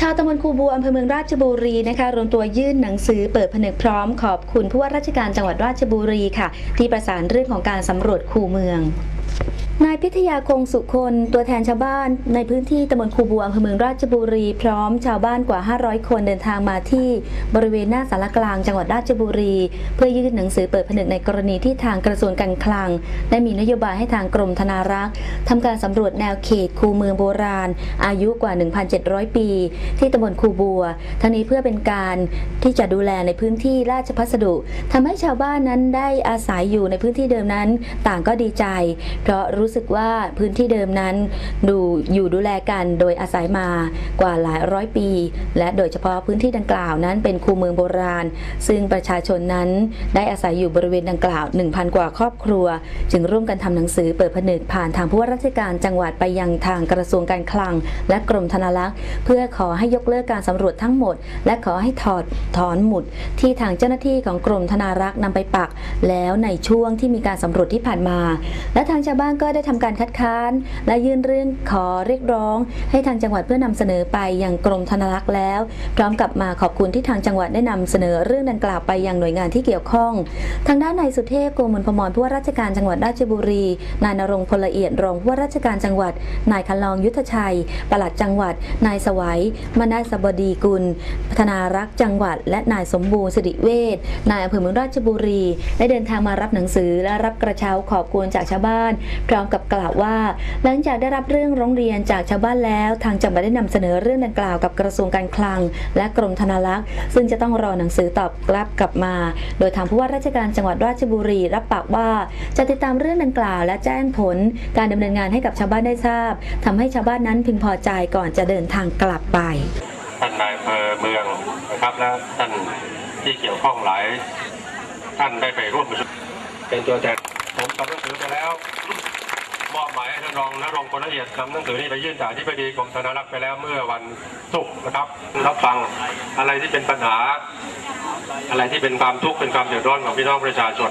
ชาวตำบลคูบัวอำเภอเมืองราชบุรีนะคะรวมตัวยื่นหนังสือเปิดผนึกพร้อมขอบคุณผู้ว่าราชการจังหวัดราชบุรีค่ะ ที่ประสานเรื่องของการสำรวจคูเมือง นายพิทยาคงสุคนตัวแทนชาวบ้านในพื้นที่ตำบลคูบัวอำเภอเมืองราชบุรี พร้อมชาวบ้านกว่า 500 คนเดินทางมาที่บริเวณหน้าสารกลางจังหวัดราชบุรี เพื่อยื่นหนังสือเปิดผนึกในกรณีที่ทางกระทรวงการคลัง ได้มีนโยบายให้ทางกรมธนารักษ์ทำการสำรวจแนวเขตคูเมืองโบราณ อายุกว่า 1,700 ปี ที่ตำบลคูบัว ทั้งนี้เพื่อเป็นการที่จะดูแลในพื้นที่ราชพัสดุทำให้ชาวบ้านนั้นได้อาศัยอยู่ในพื้นที่เดิมนั้น ต่างก็ดีใจ เพราะรูู้้สึกว่าพื้นที่เดิมนั้นดูอยู่ดูแลกันโดยอาศัยมากว่าหลายร้อยปี และโดยเฉพาะพื้นที่ดังกล่าวนั้นเป็นคูเมืองโบราณ ซึ่งประชาชนนั้นได้อาศัยอยู่บริเวณดังกล่าว 1,000 กว่าครอบครัว จึงร่วมกันทำหนังสือเปิดผนึกผ่านทางผู้ว่าราชการจังหวัดไปยังทางกระทรวงการคลัง และกรมธนารักษ์ เพื่อขอให้ยกเลิกการสำรวจทั้งหมด และขอให้ถอดถอนหมุด ที่ทางเจ้าหน้าที่ของกรมธนารักษ์นำไปปัก แล้วในช่วงที่มีการสำรวจที่ผ่านมา และทางชาวบ้านก็ได้ทำการคัดค้าน และยื่นเรื่องขอเรียกร้อง ให้ทางจังหวัดเพื่อนำเสนอไปยังกรมธนารักษ์แล้ว พร้อมกับมาขอบคุณที่ทางจังหวัดได้นำเสนอเรื่องดังกล่าวไปยังหน่วยงานที่เกี่ยวข้อง ทางด้านนายสุเทพโกมลพมรผู้ว่าราชการจังหวัดราชบุรี นายนรงพลละเอียดรองผู้ว่าราชการจังหวัด นายคันลองยุทธชัย ปลัดจังหวัด นายสวัยมนาสบดีกุล พัฒนารักษ์จังหวัด และนายสมบูรณ์สิริเวชนายอำเภอเมืองราชบุรี ได้เดินทางมารับหนังสือและรับกระเช้าขอบคุณจากชาวบ้านพร้อมกับกล่าวว่า หลังจากได้รับเรื่องร้องเรียนจากชาวบ้านแล้ว ทางจังหวัดได้นำเสนอเรื่องดังกล่าวกับกระทรวงการคลัง และกรมธนารักษ์ ซึ่งจะต้องรอหนังสือตอบรับกลับมา โดยทางผู้ว่าราชการจังหวัดราชบุรีรับปากว่าจะติดตามเรื่องดังกล่าว และแจ้งผล การดำเนินงานให้กับชาวบ้านได้ทราบทำให้ชาวบ้านนั้นพึงพอใจก่อนจะเดินทางกลับไปท่านนายอำเภอเมืองนะครับและท่านที่เกี่ยวข้องหลาย ท่านได้ไปร่วมประชุมเป็นตัวแทนผมทำหนังสือไปแล้ว หมายให้ท่านรองและรองคนละเอียดนำหนังสือนี้ไปยื่นต่อที่ปดีกรมธนารักษ์ไปแล้วเมื่อวันศุกร์นะครับรับฟังอะไรที่เป็นปัญหา อะไรที่เป็นความทุกข์เป็นความเดือดร้อนของพี่น้องประชาชน